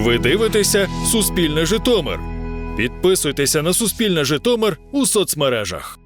Ви дивитеся Суспільне Житомир. Підписуйтеся на Суспільне Житомир у соцмережах.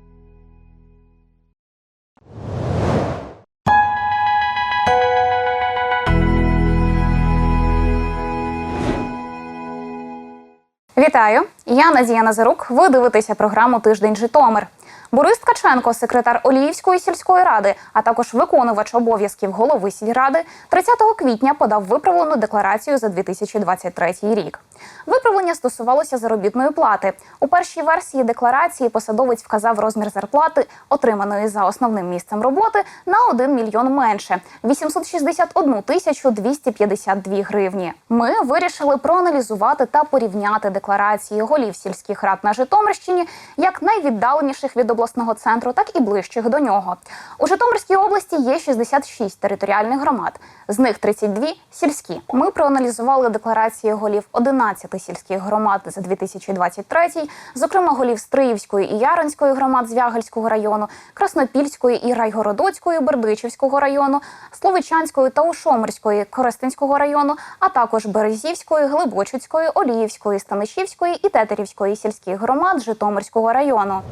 Вітаю! Я Надія Назарук. Ви дивитеся програму Тиждень Житомир. Борис Ткаченко, секретар Оліївської сільської ради, а також виконувач обов'язків голови сільради, 30 квітня подав виправлену декларацію за 2023 рік. Виправлення стосувалося заробітної плати. У першій версії декларації посадовець вказав розмір зарплати, отриманої за основним місцем роботи, на 1 мільйон менше 861 тисячу 252 гривні. Ми вирішили проаналізувати та порівняти декларації голів сільських рад на Житомирщині як найвіддаленіших від обласного центру, так і ближчих до нього. У Житомирській області є 66 територіальних громад, з них 32 – сільські. Ми проаналізували декларації голів 11 сільських громад за 2023, зокрема голів Стриївської і Яринської громад Звягельського району, Краснопільської і Райгородоцької Бердичівського району, Словичанської та Ушомирської Коростинського району, а також Березівської, Глибочицької, Оліївської, Станишівської і Тетерівської сільських громад Житомирського району.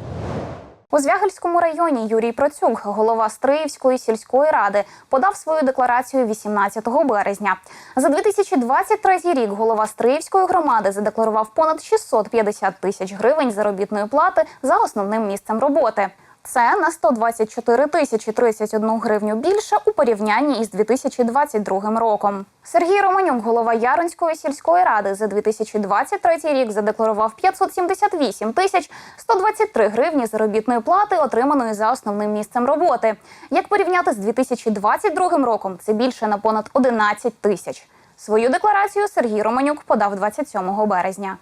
У Звягельському районі Юрій Процюк, голова Стриївської сільської ради, подав свою декларацію 18 березня. За 2023 рік голова Стриївської громади задекларував понад 650 тисяч гривень заробітної плати за основним місцем роботи. Це на 124 тисячі 31 гривню більше у порівнянні із 2022 роком. Сергій Романюк, голова Яронської сільської ради, за 2023 рік задекларував 578 тисяч 123 гривні заробітної плати, отриманої за основним місцем роботи. Як порівняти з 2022 роком, це більше на понад 11 тисяч. Свою декларацію Сергій Романюк подав 27 березня.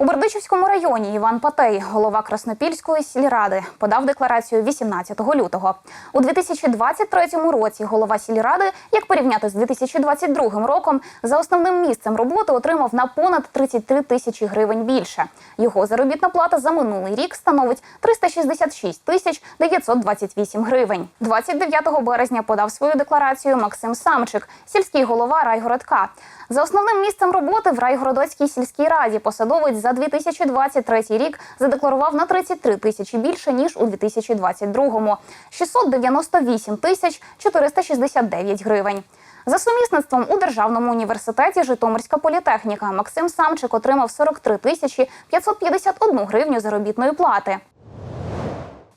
У Бердичівському районі Іван Патей, голова Краснопільської сільради, подав декларацію 18 лютого. У 2023 році голова сільради, як порівняти з 2022 роком, за основним місцем роботи отримав на понад 33 тисячі гривень більше. Його заробітна плата за минулий рік становить 366 тисяч 928 гривень. 29 березня подав свою декларацію Максим Самчик, сільський голова райгородка. За основним місцем роботи в Райгородоцькій сільській раді посадовець за 2023 рік задекларував на 33 тисячі більше ніж у 2022-му – 698 тисяч 469 гривень. За сумісництвом у державному університеті Житомирська політехніка Максим Самчик отримав 43 тисячі 551 гривню заробітної плати.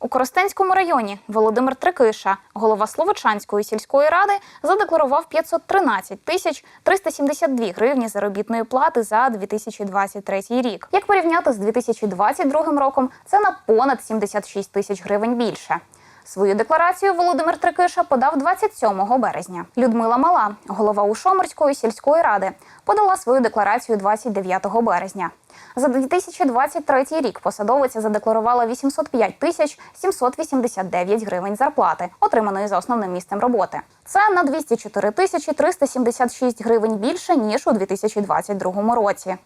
У Коростенському районі Володимир Трикиша, голова Словочанської сільської ради, задекларував 513 тисяч 372 гривні заробітної плати за 2023 рік. Як порівняти з 2022 роком, це на понад 76 тисяч гривень більше. Свою декларацію Володимир Трикиша подав 27 березня. Людмила Мала, голова Ушомирської сільської ради, подала свою декларацію 29 березня. За 2023 рік посадовиця задекларувала 805 тисяч 789 гривень зарплати, отриманої за основним місцем роботи. Це на 204 тисячі 376 гривень більше ніж у 2022 році.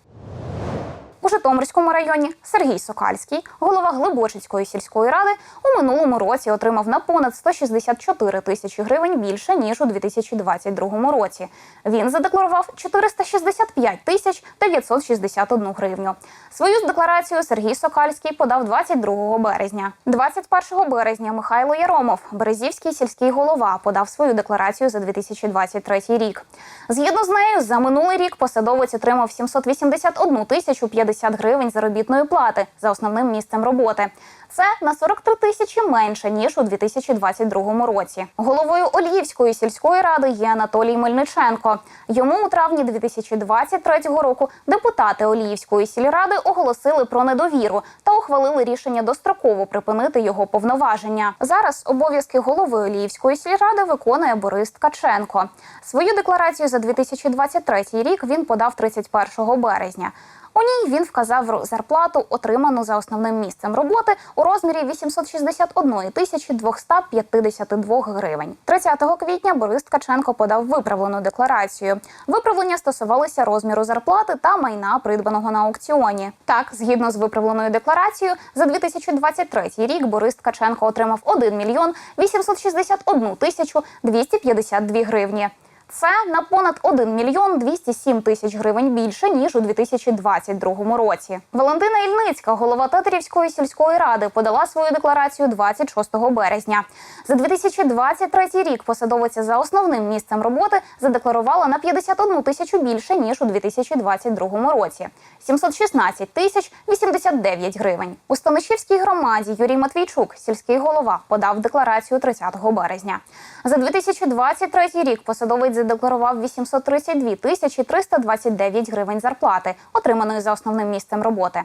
У Житомирському районі Сергій Сокальський, голова Глибочицької сільської ради, у минулому році отримав на понад 164 тисячі гривень більше ніж у 2022 році. Він задекларував 465 тисяч 961 гривню. Свою декларацію Сергій Сокальський подав 22 березня. 21 березня Михайло Яромов, Березівський сільський голова, подав свою декларацію за 2023 рік. Згідно з нею, за минулий рік посадовець отримав 781 тисячу 50 гривень заробітної плати за основним місцем роботи. Це на 43 тисячі менше ніж у 2022 році. Головою Оліївської сільської ради є Анатолій Мельниченко. Йому у травні 2023 року депутати Оліївської сільради оголосили про недовіру та ухвалили рішення достроково припинити його повноваження. Зараз обов'язки голови Оліївської сільради виконує Борис Ткаченко. Свою декларацію за 2023 рік він подав 31 березня. У ній він вказав зарплату, отриману за основним місцем роботи у розмірі 861 тисячі 252 гривень. 30 квітня Борис Ткаченко подав виправлену декларацію. Виправлення стосувалися розміру зарплати та майна, придбаного на аукціоні. Так, згідно з виправленою декларацією, за 2023 рік Борис Ткаченко отримав 1 мільйон 861 тисячу 252 гривні. Це на понад 1 мільйон 207 тисяч гривень більше ніж у 2022 році. Валентина Ільницька, голова Тетерівської сільської ради, подала свою декларацію 26 березня. За 2023 рік посадовиця за основним місцем роботи задекларувала на 51 тисячу більше ніж у 2022 році 716 тисяч 89 гривень. У Станишівській громаді Юрій Матвійчук, сільський голова, подав декларацію 30 березня. За 2023 рік посадовець задекларував 832 тисячі 329 гривень зарплати, отриманої за основним місцем роботи.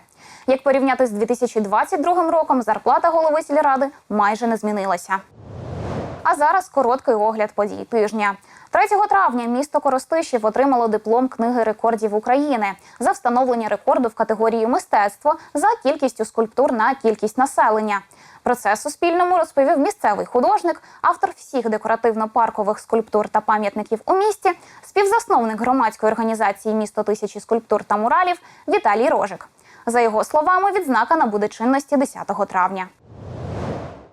Як порівняти з 2022 роком, зарплата голови сільради майже не змінилася. А зараз короткий огляд подій тижня. 3 травня місто Коростишів отримало диплом книги рекордів України за встановлення рекорду в категорії мистецтво за кількістю скульптур на кількість населення. Про це Суспільному розповів місцевий художник, автор всіх декоративно-паркових скульптур та пам'ятників у місті, співзасновник громадської організації Місто тисячі скульптур та муралів Віталій Рожик. За його словами, відзнака набуде чинності 10 травня.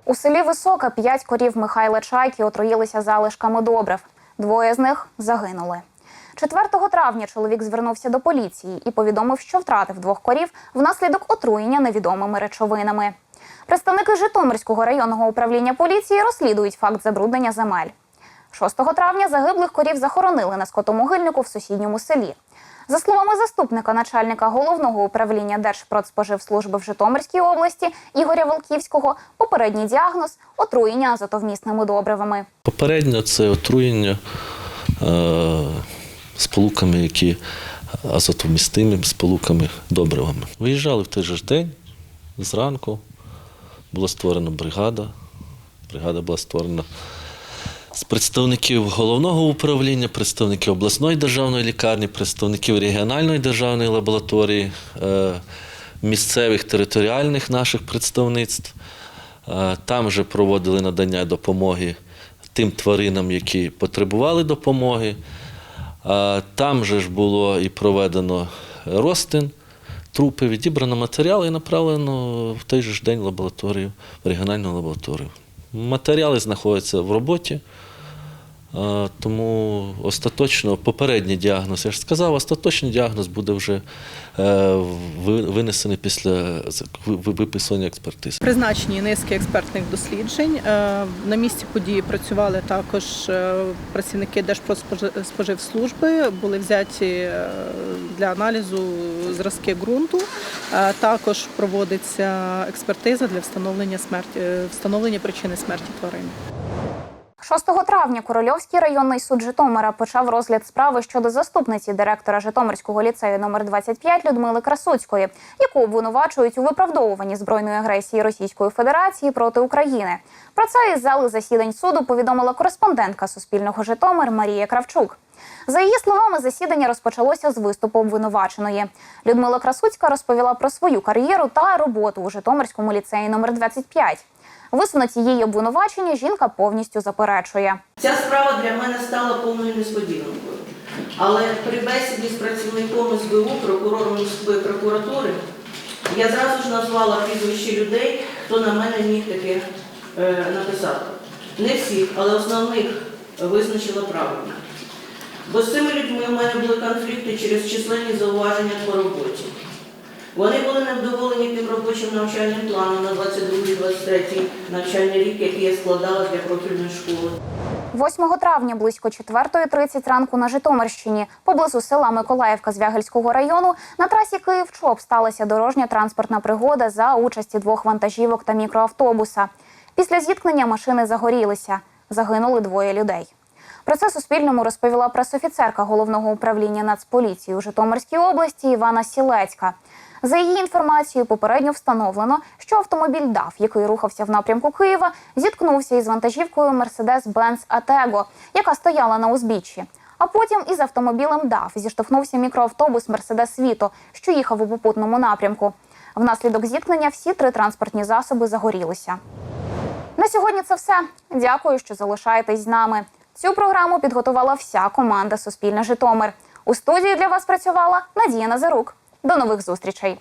У селі Висока п'ять корів Михайла Чайки отруїлися залишками добрив. Двоє з них загинули. 4 травня чоловік звернувся до поліції і повідомив, що втратив двох корів внаслідок отруєння невідомими речовинами. Представники Житомирського районного управління поліції розслідують факт забруднення земель. 6 травня загиблих корів захоронили на скотомогильнику в сусідньому селі. За словами заступника начальника головного управління Держпродспоживслужби в Житомирській області Ігоря Волківського, попередній діагноз отруєння азотовмісними добривами. Попередньо це отруєння е, сполуками, які азотомістими сполуками, добривами. Виїжджали в той же день, зранку, була створена бригада. Бригада була створена з представників головного управління, представників обласної державної лікарні, представників регіональної державної лабораторії, е, місцевих територіальних наших представництв. Е, Там вже проводили надання допомоги тим тваринам, які потребували допомоги. Е, Там же ж було і проведено розтин, трупи, відібрано матеріали і направлено в той же ж день лабораторію, в регіональну лабораторію. Матеріали знаходяться в роботі. Тому остаточно попередній діагноз, я ж сказав, остаточний діагноз буде вже е, винесений після виписання експертиз. Призначені низки експертних досліджень. Е, На місці події працювали також е, працівники Держпродспоживслужби, були взяті для аналізу зразки ґрунту. Також проводиться експертиза для встановлення смерті встановлення причини смерті тварин. 6 травня Корольовський районний суд Житомира почав розгляд справи щодо заступниці директора Житомирського ліцею номер 25 Людмили Красуцької, яку обвинувачують у виправдовуванні збройної агресії Російської Федерації проти України. Про це із зали засідань суду повідомила кореспондентка Суспільного Житомир Марія Кравчук. За її словами, засідання розпочалося з виступу обвинуваченої. Людмила Красуцька розповіла про свою кар'єру та роботу у Житомирському ліцеї номер 25. Висунуті її обвинувачення жінка повністю заперечує. Ця справа для мене стала повною несподіванкою. Але при бесіді з працівником СБУ, прокурором СБ прокуратури, я зразу ж назвала прізвища людей, хто на мене міг таке е, написати. Не всіх, але основних визначила правильно. Бо з цими людьми в мене були конфлікти через численні зауваження по роботі. Вони були невдоволені тим робочим навчальним планом на 22-23 навчальний рік, який я складала для профільної школи. 8 травня близько 4.30 ранку на Житомирщині, поблизу села Миколаївка Звягельського району, на трасі Київ-Чоп сталася дорожня транспортна пригода за участі двох вантажівок та мікроавтобуса. Після зіткнення машини загорілися. Загинули двоє людей. Про це Суспільному розповіла пресофіцерка головного управління Нацполіції у Житомирській області Івана Сілецька. За її інформацією, попередньо встановлено, що автомобіль ДАФ, який рухався в напрямку Києва, зіткнувся із вантажівкою Mercedes-Benz Atego, яка стояла на узбіччі. А потім із автомобілем ДАФ зіштовхнувся мікроавтобус Mercedes Vito, що їхав у попутному напрямку. Внаслідок зіткнення всі три транспортні засоби загорілися. На сьогодні це все. Дякую, що залишаєтесь з нами. Цю програму підготувала вся команда Суспільне Житомир. У студії для вас працювала Надія Назарук. До нових зустрічей.